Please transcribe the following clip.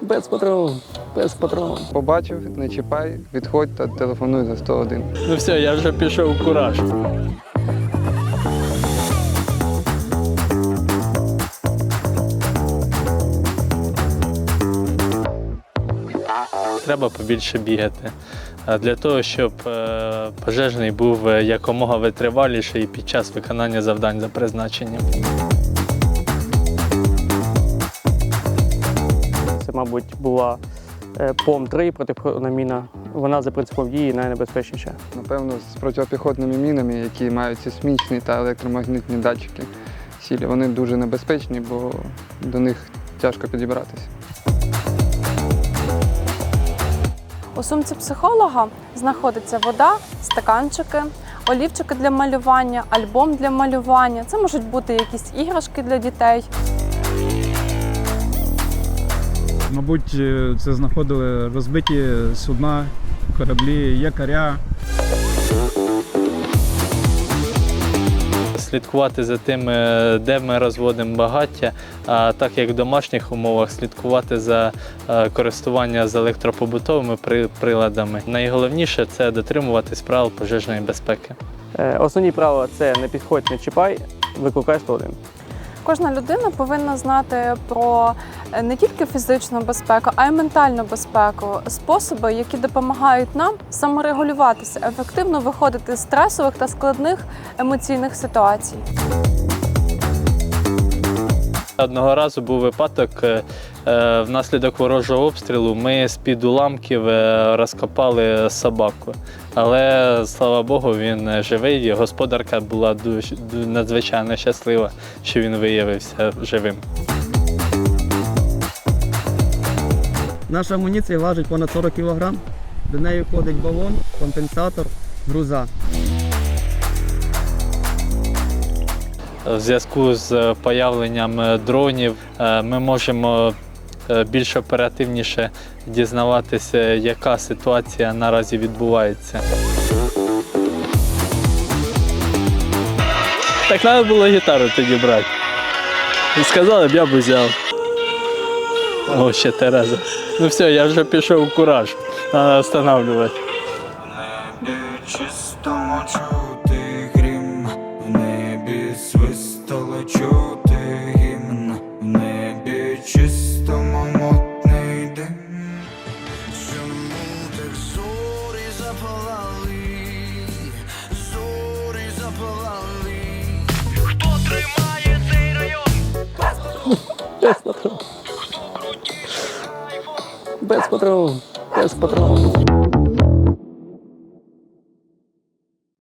Без патрон, без патрон. Побачив, не чіпай, відходь та телефонуй за 101. Ну все, я вже пішов у кураж. Треба побільше бігати. Для того, щоб е, пожежний був е, якомога витриваліший під час виконання завдань за призначенням. Мабуть, була е, ПОМ-3 протиповітряна міна. Вона за принципом дії найнебезпечніша. Напевно, з протипіхотними мінами, які мають сейсмічні та електромагнітні датчики сілі, вони дуже небезпечні, бо до них тяжко підібратися. У сумці психолога знаходиться вода, стаканчики, олівчики для малювання, альбом для малювання. Це можуть бути якісь іграшки для дітей. Мабуть, е, це знаходили розбиті судна, кораблі, якоря. Слідкувати за тим, де ми розводимо багаття, а так як в домашніх умовах слідкувати за е, користування з електропобутовими приладами. Найголовніше це дотримуватись правил пожежної безпеки. Е, Основні правила це не підходь, не чіпай, викликай 101. Кожна людина повинна знати про е, не тільки фізичну безпеку, а й ментальну безпеку, способи, які допомагають нам саморегулюватися, ефективно виходити з стресових та складних емоційних ситуацій. Одного разу був випадок е, е, внаслідок ворожого обстрілу. Ми з-під уламків е, розкопали собаку. Але слава Богу, він живий. Господарка була дуже надзвичайно щаслива, що він виявився живим. Наша амуніція важить понад 40 кг. До неї входить балон, компенсатор, груза. В зв'язку з е, появленням е, дронів е, ми можемо більш оперативніше дізнаватися, яка ситуація наразі відбувається. Так треба було гітару тоді брати. І сказали б, я б взяв. О, ще Тереза. Ну все, я вже пішов у кураж. Треба встановлювати. Хто тримає цей район? Без патрон. Без патрон. Без патрон.